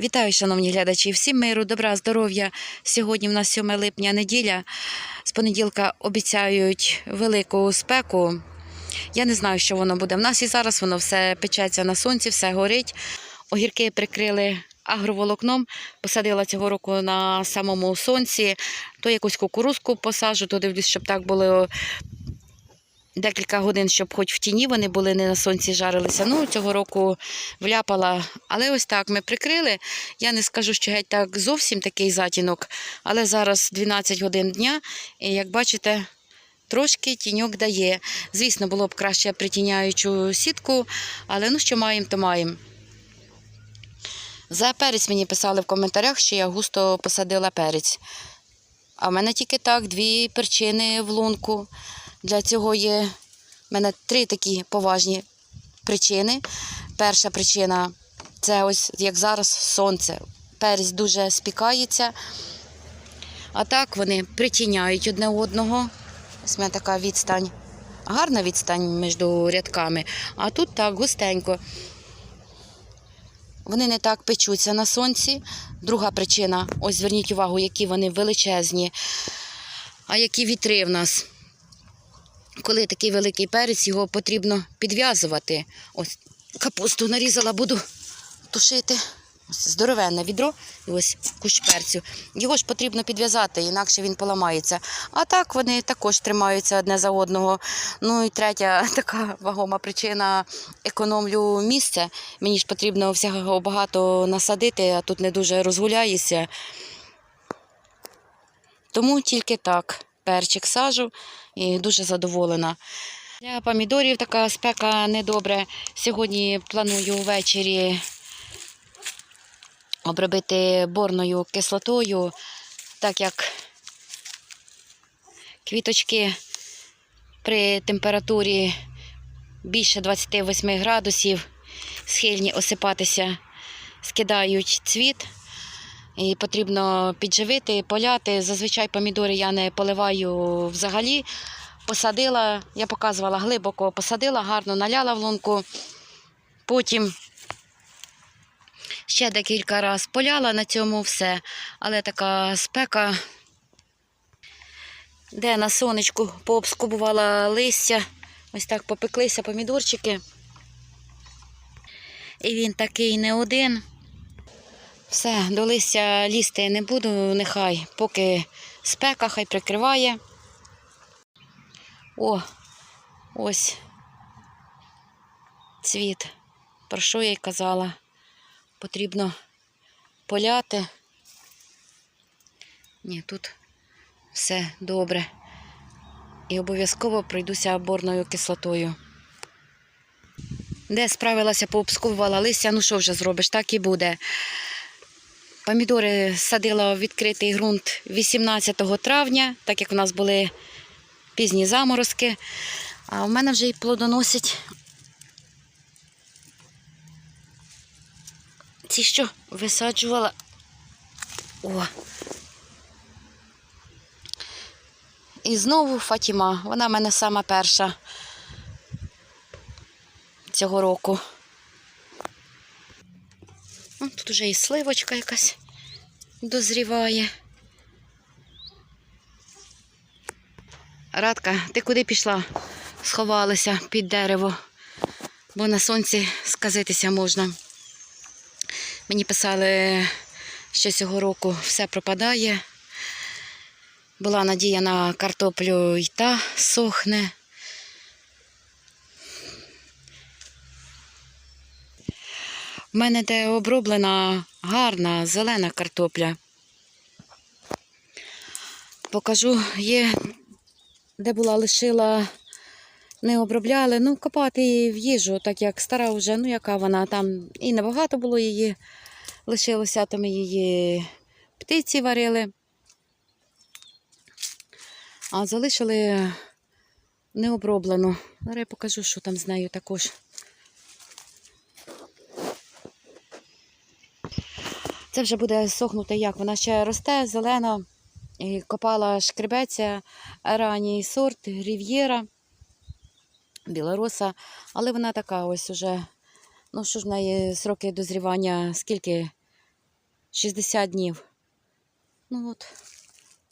Вітаю, шановні глядачі! Всім миру, добра, здоров'я. Сьогодні в нас 7 липня неділя. З понеділка обіцяють велику спеку. Я не знаю, що воно буде. В нас і зараз воно все печеться на сонці, все горить. Огірки прикрили агроволокном. Посадила цього року на самому сонці. То якусь кукурузку посаджу, то дивлюсь, щоб так було декілька годин, щоб хоч в тіні вони були, не на сонці жарилися. Ну, цього року вляпала. Але ось так ми прикрили. Я не скажу, що геть так зовсім такий затінок, але зараз 12 годин дня, і як бачите, трошки тіньок дає. Звісно, було б краще притіняючу сітку, але ну що маємо, то маємо. За перець мені писали в коментарях, що я густо посадила перець. А в мене тільки так, дві перчини в лунку. Для цього є в мене три такі поважні причини. Перша причина це ось як зараз сонце. Перець дуже спікається. А так вони притіняють одне одного. Ось мене така відстань. Гарна відстань між рядками. А тут так густенько. Вони не так печуться на сонці. Друга причина, ось зверніть увагу, які вони величезні, а які вітри в нас. Коли такий великий перець, його потрібно підв'язувати. Ось капусту нарізала, буду тушити. Ось здоровенне відро і ось кущ перцю. Його ж потрібно підв'язати, інакше він поламається. А так вони також тримаються одне за одного. Ну і третя така вагома причина економлю місце. Мені ж потрібно всього багато насадити, а тут не дуже розгуляюся. Тому тільки так. Перчик сажу і дуже задоволена. Для помідорів така спека недобре. Сьогодні планую ввечері обробити борною кислотою, так як квіточки при температурі більше 28 градусів схильні осипатися, скидають цвіт. І потрібно підживити, поляти. Зазвичай помідори я не поливаю взагалі. Посадила, я показувала глибоко, посадила, гарно наляла в лунку. Потім ще декілька разів поляла на цьому все. Але така спека, де на сонечку пообскубувала листя, ось так попеклися помідорчики. І він такий не один. Все, до листя лізти не буду, нехай, поки спека, хай прикриває. О, ось цвіт. Про що я й казала? Потрібно поляти. Ні, тут все добре. І обов'язково пройдуся борною кислотою. Де справилася, пообскувала листя, ну що вже зробиш, так і буде. Помідори садила в відкритий ґрунт 18 травня, так як у нас були пізні заморозки. А в мене вже й плодоносять ці, що висаджувала. О. І знову Фатіма. Вона в мене сама перша цього року. О, Тут уже і сливочка якась дозріває. Радка, ти куди пішла? Сховалася під дерево, бо на сонці сказитися можна. Мені писали, що цього року все пропадає. Була надія на картоплю і та сохне. У мене де оброблена гарна зелена картопля. Покажу, є, де була лишила, не обробляли. Ну, копати її в їжу, так як стара вже, ну яка вона там і небагато було її лишилося, то ми її птиці варили. А залишили необроблену. Зараз я покажу, що там з нею також. Це вже буде сохнути як. Вона ще росте, зелена. Копала шкребеця, ранній сорт, рів'єра, білороса. Але вона така ось уже, ну що ж в неї сроки дозрівання, скільки 60 днів. Ну от,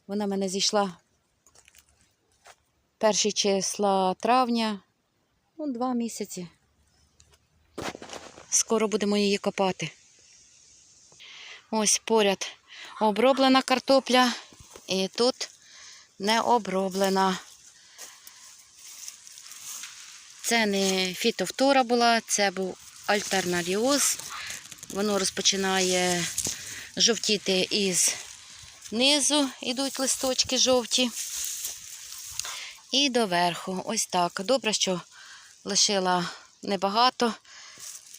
вона в мене зійшла перші числа травня, ну, два місяці. Скоро будемо її копати. Ось поряд оброблена картопля, і тут не оброблена. Це не фітовтора була, це був альтернаріоз. Воно розпочинає жовтіти із низу, ідуть листочки жовті. І доверху. Ось так. Добре, що лишила небагато.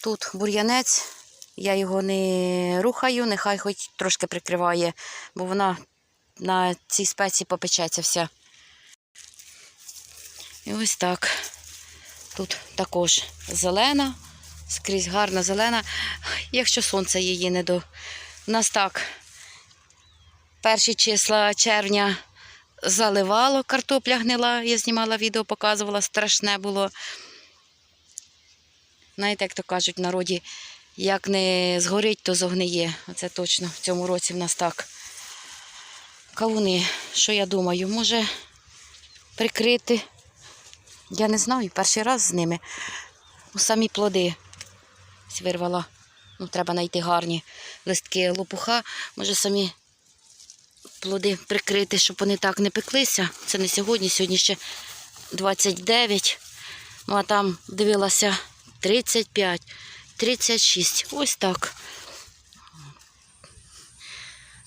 Тут бур'янець. Я його не рухаю, нехай хоч трошки прикриває, бо вона на цій спеці попечеться вся. І ось так. Тут також зелена, скрізь гарна зелена, якщо сонце її не до. У нас так, перші числа червня заливало, картопля гнила, я знімала відео, показувала, страшне було. Знаєте, як то кажуть в народі, як не згорить, то зогниє. Оце точно в цьому році в нас так. Кавуни, що я думаю, може прикрити. Я не знаю, перший раз з ними. Ну, Самі плоди вирвала. Ну, треба знайти гарні листки лопуха. Може самі плоди прикрити, щоб вони так не пеклися. Це не сьогодні, сьогодні ще 29. Ну, а там дивилася 35, 36. Ось так.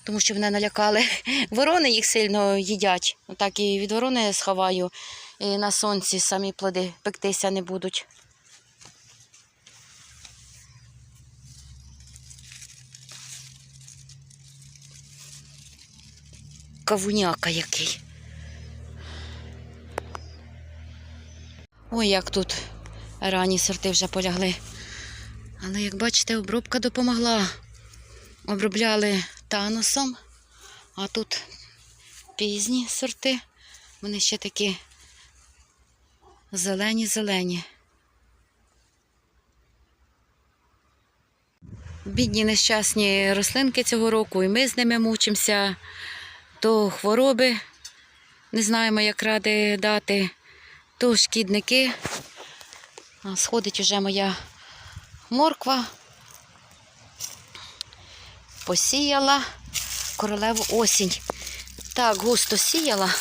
Тому що мене налякали. Ворони їх сильно їдять. Так і від ворони сховаю. І на сонці самі плоди пектися не будуть. Кавуняка який. Ой, як тут ранні сорти вже полягли. Але, як бачите, обробка допомогла. Обробляли таносом, а тут пізні сорти. Вони ще такі зелені-зелені. Бідні нещасні рослинки цього року, і ми з ними мучимося. То хвороби, не знаємо, як ради дати, то шкідники. Сходить уже моя морква. Посіяла королеву осінь. Так, густо сіяла.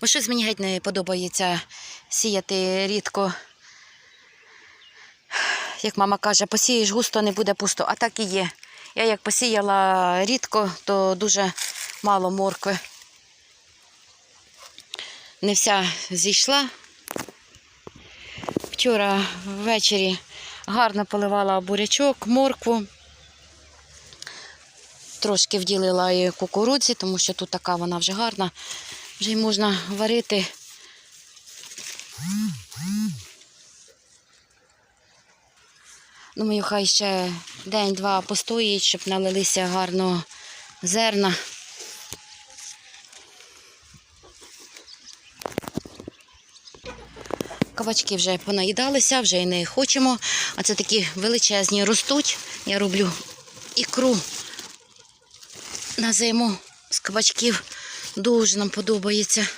Бо щось мені геть не подобається сіяти рідко. Як мама каже, посієш густо, не буде пусто. А так і є. Я як посіяла рідко, то дуже мало моркви. Не вся зійшла. Вчора ввечері гарно поливала бурячок, моркву. Трошки вділила і кукурудзі, тому що тут така вона вже гарна. Вже й можна варити. Думаю, хай ще день-два постоїть, щоб налилися гарно зерна. Кавачки вже понаїдалися, вже й не хочемо. А це такі величезні ростуть. Я роблю ікру на зиму з кабачків. Дуже нам подобається.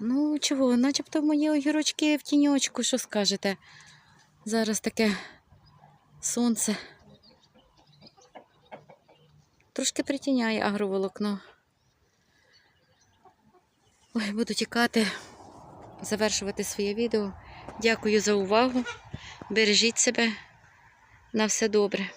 Ну, чого, начебто мої огірочки в тіньочку, що скажете? Зараз таке сонце. Трошки притіняє агроволокно. Ой, буду тікати, завершувати своє відео. Дякую за увагу. Бережіть себе. На все добре.